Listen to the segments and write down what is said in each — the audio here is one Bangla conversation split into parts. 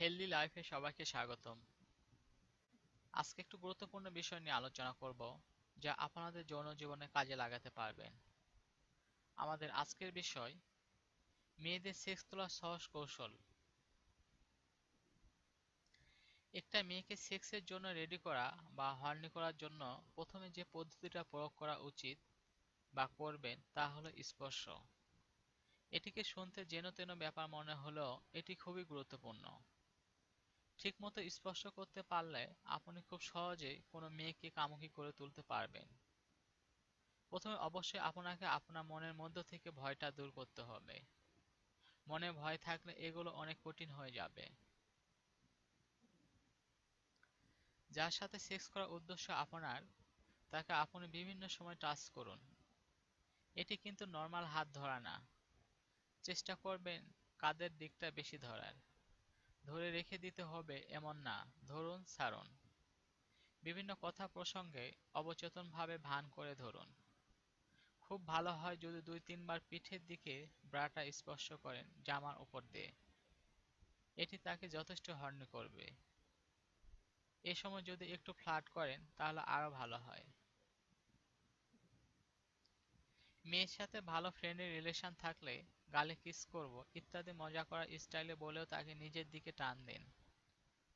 হেলদি লাইফে সবাইকে স্বাগতম। আজকে একটু গুরুত্বপূর্ণ বিষয় নিয়ে আলোচনা করব, যা আপনাদের যৌন জীবনে কাজে লাগাতে পারবেন। আমাদের আজকের বিষয়, মেয়েদের সেক্স তোলার সহজ কৌশল। একটা মেয়েকে সেক্সের জন্য রেডি করা বা হর্নি করার জন্য প্রথমে যে পদ্ধতিটা প্রয়োগ করা উচিত বা করবেন তা হলো স্পর্শ। এটিকে শুনতে যেন তেন ব্যাপার মনে হলেও এটি খুবই গুরুত্বপূর্ণ। ঠিকমতো স্পর্শ করতে পারলে আপনি খুব সহজেই কোনো মেয়েকে কামুকি করে তুলতে পারবেন। প্রথমে অবশ্যই আপনাকে আপনার মনের মধ্য থেকে ভয়টা দূর করতে হবে। মনে ভয় থাকলে এগুলো অনেক কঠিন হয়ে যাবে। যার সাথে সেক্স করার উদ্দেশ্য আপনার, তাকে আপনি বিভিন্ন সময় টাচ করুন। এটি কিন্তু নর্মাল হাত ধরা না। চেষ্টা করবেন কাদের দিকটা বেশি ধরার। ধরে রেখে দিতে হবে এমন না। ধরুন, ছাড়ুন। বিভিন্ন কথা প্রসঙ্গে অবচেতনভাবে ভান করে ধরুন। খুব ভালো হয় যদি দুই তিনবার পিঠের দিকে ব্রাটা স্পর্শ করেন জামার উপর দিয়ে। এটি তাকে যথেষ্ট হর্নি করবে। এ সময় যদি একটু ফ্লার্ট করেন, তাহলে আরও ভালো হয়। মেয়ের সাথে ভালো ফ্রেন্ডের রিলেশন থাকলে গালে কিস করব, ইত্যাদি মজা করার স্টাইলে বলেও তাকে নিজের দিকে টান দিন।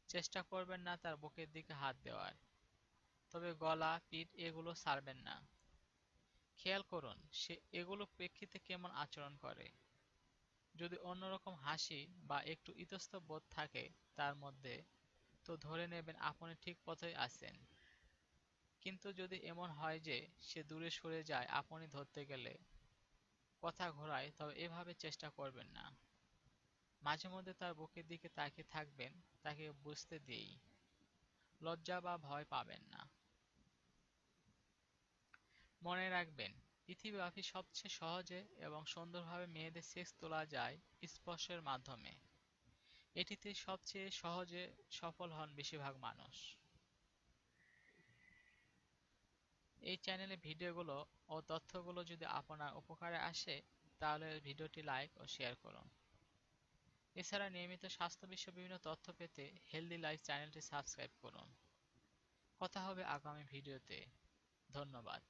চেষ্টা করবেন না তার বুকের দিকে হাত দেওয়ার। তবে গলা, পিঠ এগুলো ছাড়বেন না। খেয়াল করুন, সে এগুলো প্রেক্ষিতে কেমন আচরণ করে। যদি অন্যরকম হাসি বা একটু ইতস্ত বোধ থাকে তার মধ্যে, তো ধরে নেবেন আপনি ঠিক পথেই আছেন। কিন্তু যদি এমন হয় যে সে দূরে সরে যায়, আপনি ধরতে গেলে কথা ঘোরায়, তবে এভাবে চেষ্টা করবেন না। মাঝে মধ্যে তার বুকের দিকে তাকিয়ে থাকবেন, তাকে বুঝতে দিই। লজ্জা বা ভয় পাবেন না। মনে রাখবেন, পৃথিবীব্যাপী সবচেয়ে সহজে এবং সুন্দরভাবে মেয়েদের সেক্স তোলা যায় স্পর্শের মাধ্যমে। এটিতে সবচেয়ে সহজে সফল হন বেশিরভাগ মানুষ। এই চ্যানেলে ভিডিওগুলো ও তথ্যগুলো যদি আপনার উপকারে আসে, তাহলে ভিডিওটি লাইক ও শেয়ার করুন। এছাড়া নিয়মিত স্বাস্থ্য বিষয়ে বিভিন্ন তথ্য পেতে হেলদি লাইফ চ্যানেলটি সাবস্ক্রাইব করুন। কথা হবে আগামী ভিডিওতে ধন্যবাদ।